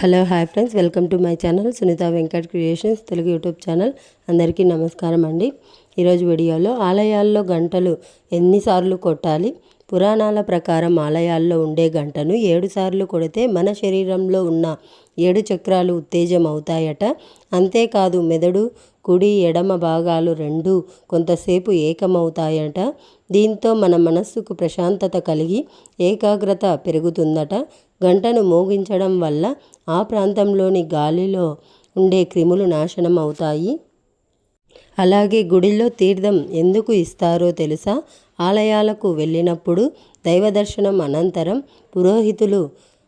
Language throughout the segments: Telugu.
Hello hi friends. Welcome to my channel Sunitha Venkat creations Telugu YouTube channel. అందరికీ నమస్కారం అండి. ఈరోజు వీడియోలో ఆలయాల్లో గంటలు ఎన్నిసార్లు కొట్టాలి? పురాణాల ప్రకారం ఆలయాల్లో ఉండే గంటను ఏడు సార్లు కొడితే మన శరీరంలో ఉన్న ఏడు చక్రాలు ఉత్తేజం అవుతాయట. అంతేకాదు మెదడు కుడి ఎడమ భాగాలు రెండు కొంతసేపు ఏకమవుతాయట. దీంతో మన మనస్సుకు ప్రశాంతత కలిగి ఏకాగ్రత పెరుగుతుందట. గంటను మోగించడం వల్ల ఆ ప్రాంతంలోని గాలిలో ఉండే క్రిములు నాశనం అవుతాయి. అలాగే గుడిలో తీర్థం ఎందుకు ఇస్తారో తెలుసా? ఆలయాలకు వెళ్ళినప్పుడు దైవ దర్శనం అనంతరం పురోహితులు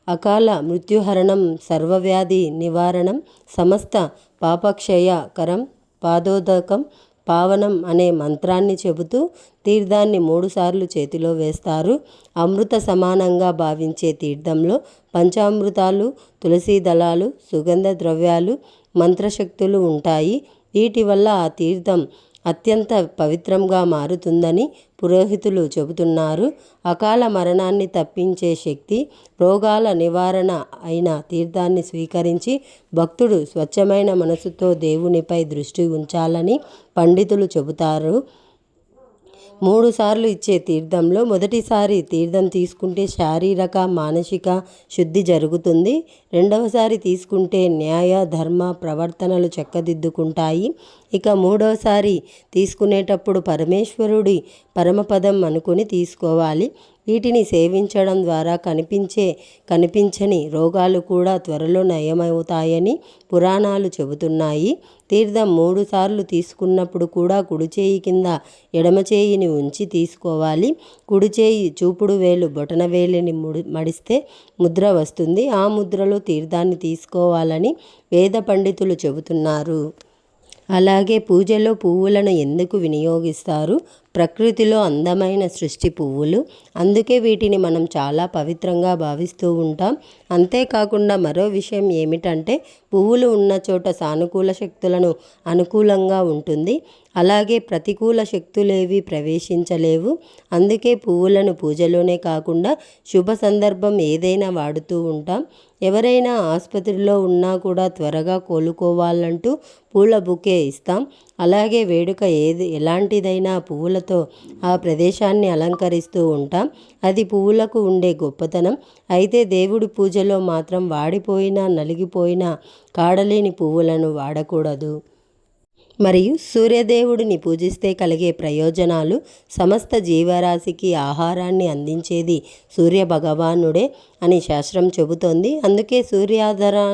అకాల మృత్యుహరణం సర్వవ్యాధి నివారణం సమస్త పాపక్షయకరం పాదోదకం పావనం అనే మంత్రాన్ని చెబుతూ తీర్థాన్ని మూడుసార్లు చేతిలో వేస్తారు. అమృత సమానంగా భావించే తీర్థంలో పంచామృతాలు తులసీ దళాలు సుగంధ ద్రవ్యాలు మంత్రశక్తులు ఉంటాయి. వీటి వల్ల ఆ తీర్థం అత్యంత పవిత్రంగా మారుతుందని పురోహితులు చెబుతున్నారు. అకాల మరణాన్ని తప్పించే శక్తి రోగాల నివారణ అయిన తీర్థాన్ని స్వీకరించి భక్తుడు స్వచ్ఛమైన మనసుతో దేవునిపై దృష్టి ఉంచాలని పండితులు చెబుతారు. మూడు సార్లు ఇచ్చే తీర్థంలో మొదటిసారి తీర్థం తీసుకుంటే శారీరక మానసిక శుద్ధి జరుగుతుంది. రెండవసారి తీసుకుంటే న్యాయ ధర్మ ప్రవర్తనలు చక్కదిద్దుకుంటాయి. ఇక మూడవసారి తీసుకునేటప్పుడు పరమేశ్వరుడి పరమపదం అనుకుని తీసుకోవాలి. వీటిని సేవించడం ద్వారా కనిపించే కనిపించని రోగాలు కూడా త్వరలో నయమవుతాయని పురాణాలు చెబుతున్నాయి. తీర్థం మూడు సార్లు తీసుకున్నప్పుడు కూడా కుడి చేయి కింద ఎడమ చేయిని ఉంచి తీసుకోవాలి. కుడి చేయి చూపుడు వేలు బొటన వేలిని ముడి మడిస్తే ముద్ర వస్తుంది. ఆ ముద్రలో తీర్థాన్ని తీసుకోవాలని వేద పండితులు చెబుతున్నారు. అలాగే పూజలో పువ్వులను ఎందుకు వినియోగిస్తారు? ప్రకృతిలో అందమైన సృష్టి పువ్వులు. అందుకే వీటిని మనం చాలా పవిత్రంగా భావిస్తూ ఉంటాం. అంతేకాకుండా మరో విషయం ఏమిటంటే పువ్వులు ఉన్న చోట సానుకూల శక్తులను అనుకూలంగా ఉంటుంది. అలాగే ప్రతికూల శక్తులేవి ప్రవేశించలేవు. అందుకే పువ్వులను పూజలోనే కాకుండా శుభ సందర్భం ఏదైనా వాడుతూ ఉంటాం. ఎవరైనా ఆసుపత్రిలో ఉన్నా కూడా త్వరగా కోలుకోవాలంటూ పూల బుకే ఇస్తాం. అలాగే వేడుక ఏది ఎలాంటిదైనా పువ్వులతో ఆ ప్రదేశాన్ని అలంకరిస్తూ ఉంటాం. అది పువ్వులకు ఉండే గొప్పతనం. అయితే దేవుడి పూజలో మాత్రం వాడిపోయినా నలిగిపోయిన కాడలేని పువ్వులను వాడకూడదు. మరియు సూర్యదేవుడిని పూజిస్తే కలిగే ప్రయోజనాలు సమస్త జీవరాశికి ఆహారాన్ని అందించేది సూర్య భగవానుడే అని శాస్త్రం చెబుతోంది. అందుకే సూర్యాధరా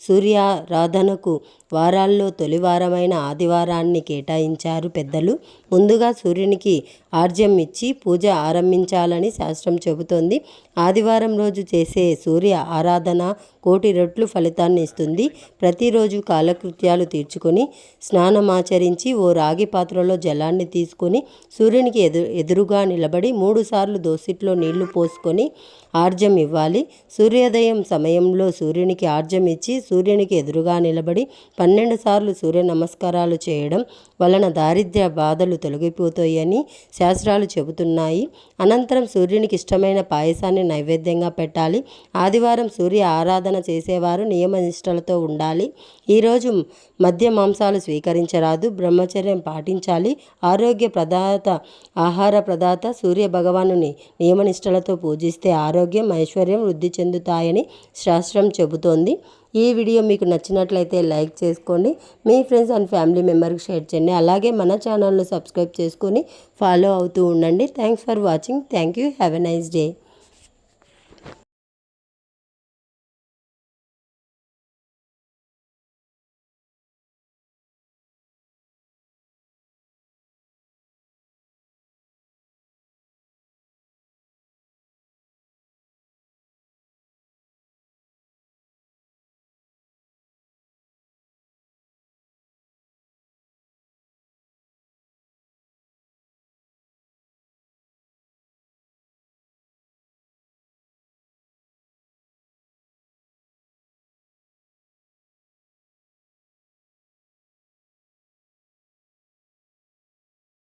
సూర్యారాధనకు వారాల్లో తొలివారమైన ఆదివారాన్ని కేటాయించారు పెద్దలు. ముందుగా సూర్యునికి ఆర్జ్యం ఇచ్చి పూజ ఆరంభించాలని శాస్త్రం చెబుతోంది. ఆదివారం రోజు చేసే సూర్య ఆరాధన కోటి రెట్లు ఫలితాన్ని ఇస్తుంది. ప్రతిరోజు కాలకృత్యాలు తీర్చుకొని స్నానమాచరించి ఓ రాగి పాత్రలో జలాన్ని తీసుకొని సూర్యునికి ఎదు ఎదురుగా నిలబడి మూడుసార్లు దోసిట్లో నీళ్ళు పోసుకొని ఆర్జం ఇవ్వాలి. సూర్యోదయం సమయంలో సూర్యునికి ఆర్జం ఇచ్చి సూర్యునికి ఎదురుగా నిలబడి పన్నెండు సార్లు సూర్య నమస్కారాలు చేయడం వలన దారిద్ర్య బాధలు తొలగిపోతాయని శాస్త్రాలు చెబుతున్నాయి. అనంతరం సూర్యునికి ఇష్టమైన పాయసాన్ని నైవేద్యంగా పెట్టాలి. ఆదివారం సూర్య ఆరాధన చేసేవారు నియమనిష్టలతో ఉండాలి. ఈరోజు మద్య మాంసాలు స్వీకరించరాదు బ్రహ్మచర్యం పాటించాలి. ఆరోగ్య ప్రదాత ఆహార ప్రదాత సూర్య భగవానుని నియమనిష్టలతో పూజిస్తే ఆరోగ్యం ఐశ్వర్యం వృద్ధి చెందుతాయని శాస్త్రం చెబుతోంది. ఈ వీడియో మీకు నచ్చినట్లయితే లైక్ చేసుకోండి. మీ ఫ్రెండ్స్ అండ్ ఫ్యామిలీ మెంబర్కి షేర్ చేయండి. అలాగే మన ఛానల్ను సబ్స్క్రైబ్ చేసుకొని ఫాలో అవుతూ ఉండండి. Thanks for watching. Thank you have a nice day.